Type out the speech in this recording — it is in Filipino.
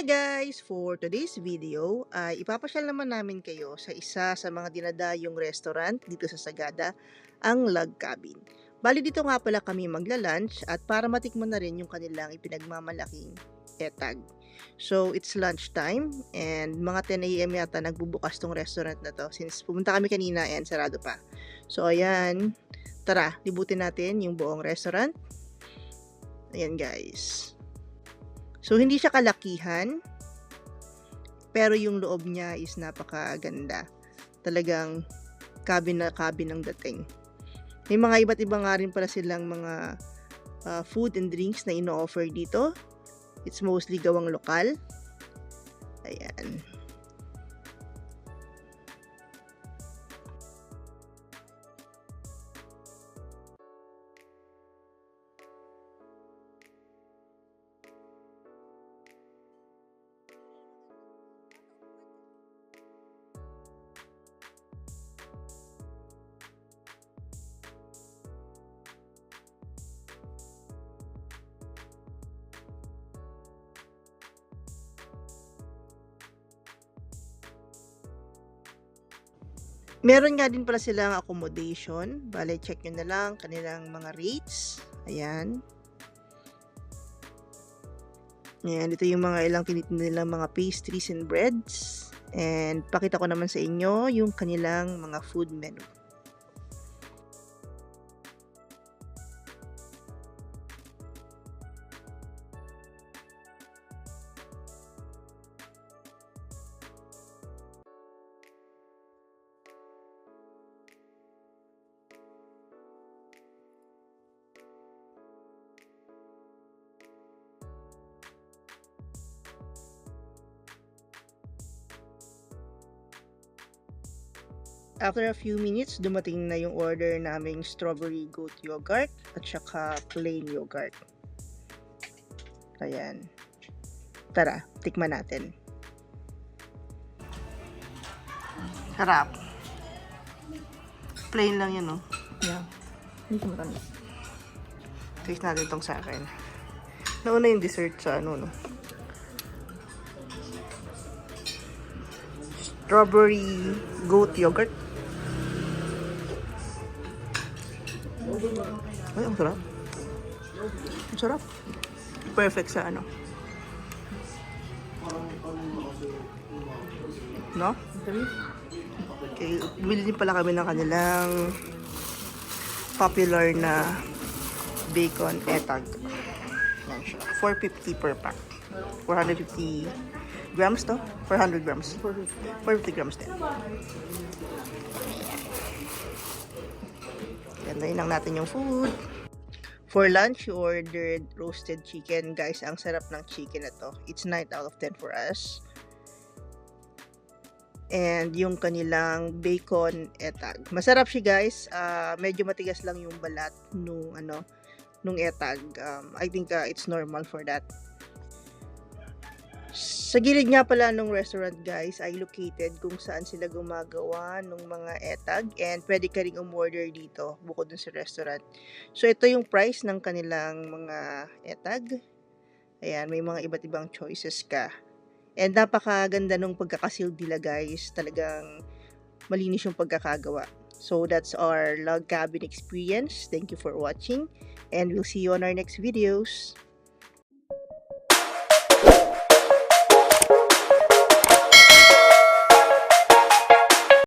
Hi guys! For today's video, ay ipapasyal naman namin kayo sa isa sa mga dinadayong restaurant dito sa Sagada, ang Log Cabin. Bali dito nga pala kami magla-lunch at para matikman na rin yung kanilang ipinagmamalaking etag. So, it's lunch time and mga 10 a.m. yata nagbubukas tong restaurant na to since pumunta kami kanina and sarado pa. So, ayan. Tara, libutin natin yung buong restaurant. Ayan guys. So, hindi siya kalakihan, pero yung loob niya is napakaganda. Talagang cabin na cabin ang dating. May mga iba't iba nga rin pala silang mga uh, food and drinks na ino-offer dito. It's mostly gawang lokal. Ayan. Meron nga din pala silang accommodation. Bale, check nyo na lang kanilang mga rates. Ayan. Ayan, ito yung mga ilang tinitinda nilang mga pastries and breads. And pakita ko naman sa inyo yung kanilang mga food menu. After a few minutes, dumating na yung order naming strawberry goat yogurt at saka plain yogurt. Ayan. Tara, tikman natin. Sarap. Plain lang yan, no? Yeah. Hindi ko matamis. Taste natin tong sa akin. Nauna yung dessert sa ano, no? Strawberry goat yogurt. Ay, ang sarap. Ang sarap. Perfect sa ano. No? Okay, bili din pala kami ng kanilang popular na bacon etag. Yan siya. 450 per pack. 450 grams to? 400 grams. 450 grams din. Gandahin lang natin yung food. For lunch, you ordered roasted chicken. Guys, ang sarap ng chicken na to. It's 9 out of 10 for us. And yung kanilang bacon etag. Masarap siya guys. Uh, medyo matigas lang yung balat nung ano nung etag. Um, I think uh, it's normal for that. Sa gilid nga pala nung restaurant guys ay located kung saan sila gumagawa ng mga etag and pwede ka rin umorder dito bukod dun sa restaurant. So ito yung price ng kanilang mga etag. Ayan, may mga iba't ibang choices ka. And napakaganda nung pagkakasealed nila guys. Talagang malinis yung pagkakagawa. So that's our log cabin experience. Thank you for watching and we'll see you on our next videos.